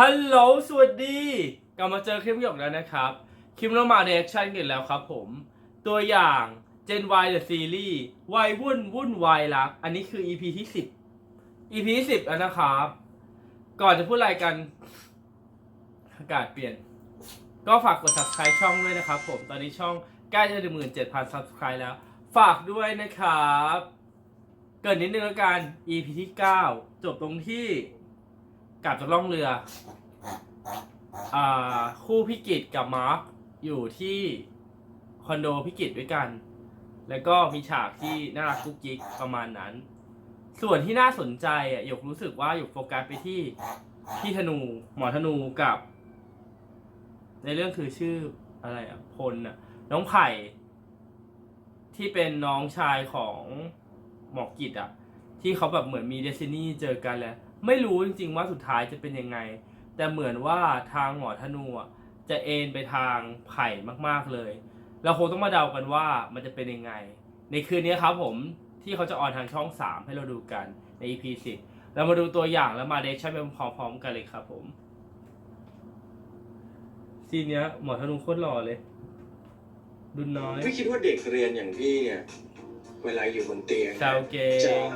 ฮัลโหล สวัสดี กลับมาเจอคลิปหยกแล้วนะครับ คลิปเรามาเรีแอคชั่นกันแล้วครับผม ตัวอย่าง Gen Y The Series วัยวุ่นวุ่นวายรัก อันนี้คือ EP ที่ 10 EP ที่10แล้วนะครับ ก่อนจะพูดอะไรกัน อากาศเปลี่ยน ก็ฝากกด subscribe ช่องด้วยนะครับผม ตอนนี้ช่องใกล้จะถึงหมื่นเจ็ดพัน subscribe แล้ว ฝากด้วยนะครับ เกิดนิดนึงแล้วกัน EP ที่ 9 จบตรงที่ กลับจากล่องเรืออ่าคู่พิกิตกับมาร์คอยู่ที่คอนโดพิกิตด้วยกัน แล้วก็มีฉากที่น่ารักกุ๊กกิ๊กประมาณนั้น ส่วนที่น่าสนใจอะหยกรู้สึกว่าหยกโฟกัสไปที่พี่ธนูหมอธนูกับ ในเรื่องคือชื่ออะไรอะพลอะน้องไผ่ ที่เป็นน้องชายของหมอกิจอะ ที่เขาแบบเหมือนมีเดซินี่เจอกันแล้ว ไม่รู้จริงๆว่าสุดท้ายจะเป็นยังไง แต่เหมือนว่าทางหมอธนูอะจะเอ็นไปทางไผ่มากๆเลย เราคงต้องมาเดากันว่ามันจะเป็นยังไง ในคืนนี้ครับผมที่เขาจะออนทางช่อง 3 ให้เราดูกันใน EP 10เรามาดูตัวอย่างแล้วมาเดชั่นไปพร้อมๆกันเลยครับผมซีนเนี้ยหมอธนูโคตรหล่อเลยดุนน้อยไม่คิดว่าเด็กเรียนอย่างพี่เนี่ย เวลาอยู่บนเตียงชาวเกจะง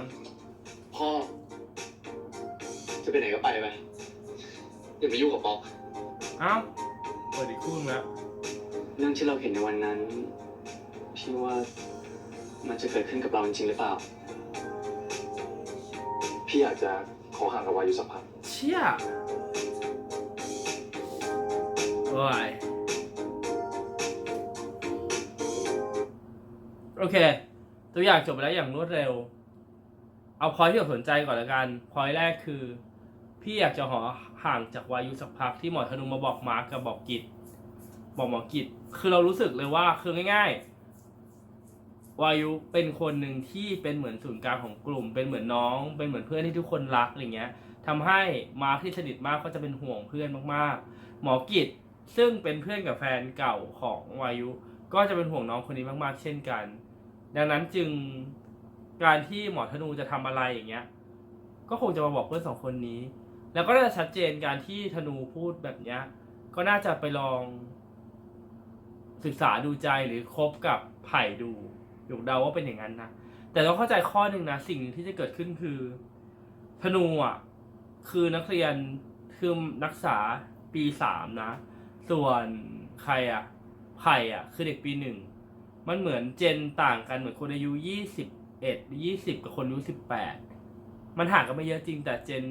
พ่อ จะไปไหนก็ไปไปอย่ามายุ่งกับป๊อกเอ้าเปิดอีกคู่นึงแล้วเรื่องที่เราเห็นในวันนั้น พี่ว่ามันจะเกิดขึ้นกับเราจริงๆหรือเปล่า พี่อยากจะขอห่างกับวายุสักพักเชี่ยโอ้ยโอเค ตัวอย่างจบไปแล้วอย่างรวดเร็ว เอาพอยที่เราสนใจก่อนละกัน พอยแรกคือ พี่อยากจะหอห่างจากวายุสักพักที่หมอธนูมาบอกมาร์กกับบอกกิจบอกหมอกิจคือเรารู้สึกเลยว่าคือง่าย ๆ วายุเป็นคนหนึ่งที่เป็นเหมือนศูนย์กลางของกลุ่ม เป็นเหมือนน้อง เป็นเหมือนเพื่อนที่ทุกคนรักอะไรเงี้ยทำให้มาร์คที่สนิทมากก็จะเป็นห่วงเพื่อนมากๆ หมอกิจซึ่งเป็นเพื่อนกับแฟนเก่าของวายุ ก็จะเป็นห่วงน้องคนนี้มากๆ เช่นกัน ดังนั้นจึงการที่หมอธนูจะทำอะไรอย่างเงี้ย ก็คงจะมาบอกเพื่อนสองคนนี้ แล้วก็น่าจะชัดเจนการที่ธนูพูดแบบเนี้ย ก็น่าจะไปลอง ศึกษาดูใจหรือคบกับไผ่ดูหยกเดาว่าเป็นอย่างนั้นนะแต่ต้องเข้าใจข้อหนึ่งนะสิ่งหนึ่งที่จะเกิดขึ้นคือ ธนูอะ คือนักเรียนคือนักศึกษาปีสามนะ ส่วนใครอะไผ่อะ คือเด็กปีหนึ่งมันเหมือนเจนต่างกันเหมือนคนอายุยี่สิบเอ็ดยี่สิบกับคนอายุสิบแปด มันห่างกันไม่เยอะจริง แต่เจน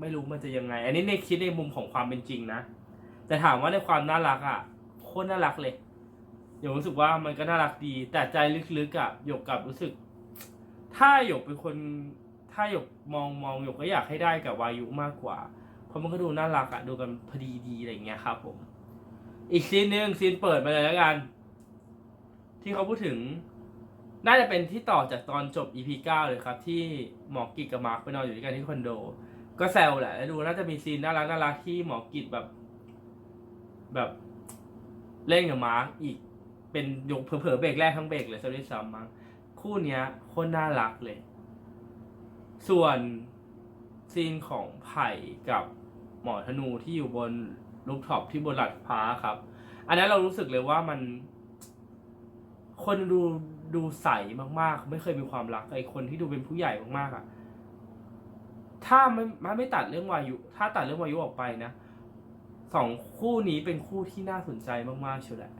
ไม่รู้มันจะยังไง อันนี้ในคิดในมุมของความเป็นจริงนะแต่ถามว่าในความน่ารักอะโคตรน่ารักเลยหยกรู้สึกว่ามันก็น่ารักดี แต่ใจลึกๆอะหยกกับรู้สึก ถ้าหยกเป็นคน ถ้าหยกมองมองหยกก็อยากให้ได้กับวายุมากกว่า เพราะมันก็ดูน่ารักอะดูกันพอดีดีอะไรเงี้ยครับผม อีกซีนหนึ่งซีนเปิดมาเลยแล้วกัน ที่เขาพูดถึง น่าจะเป็นที่ต่อจากตอนจบ EP 9 เลยครับ ที่หมอกิจกับมาร์คไปนอนอยู่ด้วยกันที่คอนโด ก็แซวแหละแล้วดูน่าจะมีซีนน่ารักน่ารักที่หมอกิจแบบ แบบเล่นกับมาร์คอีกเป็นยกเผลอๆเบรกแรกทั้งเบรกเลยซะด้วยซ้ำมั้งคู่เนี้ยโคตรน่ารักเลย ส่วนซีนของไผ่กับหมอธนูที่อยู่บนลูกท็อปที่บนหลัดฟ้าครับ อันนั้นเรารู้สึกเลยว่ามัน คนดู ดูใสมากๆ ไม่เคยมีความรักไอคนที่ดูเป็นผู้ใหญ่มากๆอะ ถ้าไม่ไม่ไม่ตัดเรื่องวายุ ถ้าตัดเรื่องวายุออกไปนะสองคู่นี้เป็นคู่ที่น่าสนใจมากๆเชียวแหละ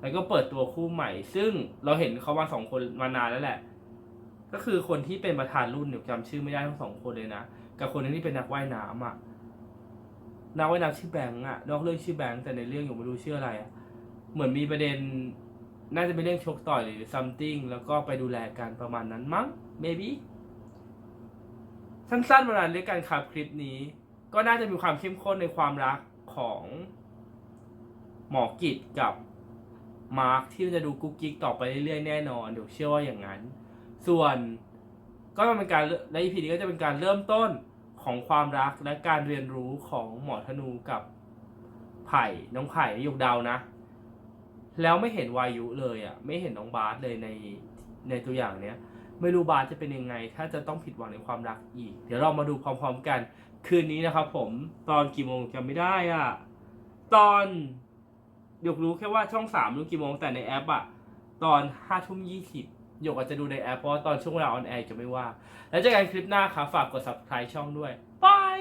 แล้วก็เปิดตัวคู่ใหม่ ซึ่งเราเห็นเขามาสองคนมานานแล้วแหละ ก็คือคนที่เป็นประธานรุ่นเนี่ยจำชื่อไม่ได้ทั้งสองคนเลยนะ กับคนนึงที่เป็นนักว่ายน้ำอะ นักว่ายน้ำชื่อแบงค์อะ นอกเรื่องชื่อแบงค์แต่ในเรื่องอยู่ไม่รู้ชื่ออะไรอะ เหมือนมีประเด็น น่าจะเป็นเรื่องชกต่อยหรือ something แล้วก็ไปดูแลกันประมาณนั้นมั้ง maybe สั้นๆประมาณนี้กันครับคลิปนี้ ก็น่าจะมีความเข้มข้นในความรักของหมอกิจกับมาร์คที่จะดูกุ๊กกิ๊กต่อไปเรื่อยๆแน่นอนเดี๋ยวเชื่อว่าอย่างนั้น ส่วนก็เป็นการใน EP นี้ก็จะเป็นการเริ่มต้นของความรักและการเรียนรู้ของหมอธนูกับไผ่น้องไผ่ยกเดานะ แล้วไม่เห็นวายุเลยอะไม่เห็นน้องบาสเลยในในตัวอย่างเนี้ยไม่รู้บาสจะเป็นยังไง ถ้าจะต้องผิดหวังในความรักอีก เดี๋ยวเรามาดูพร้อมๆกัน คืนนี้นะครับผมตอนกี่โมงจำไม่ได้อะตอนเดี๋ยวรู้แค่ว่าช่องสามรู้กี่โมงแต่ในแอปอะตอนห้าทุ่มยี่สิบหยกอาจจะดูในแอปเพราะตอนช่วงเวลาออนแอร์จะไม่ว่า แล้วเจอกันคลิปหน้าครับฝากกด subscribe ช่องด้วยบาย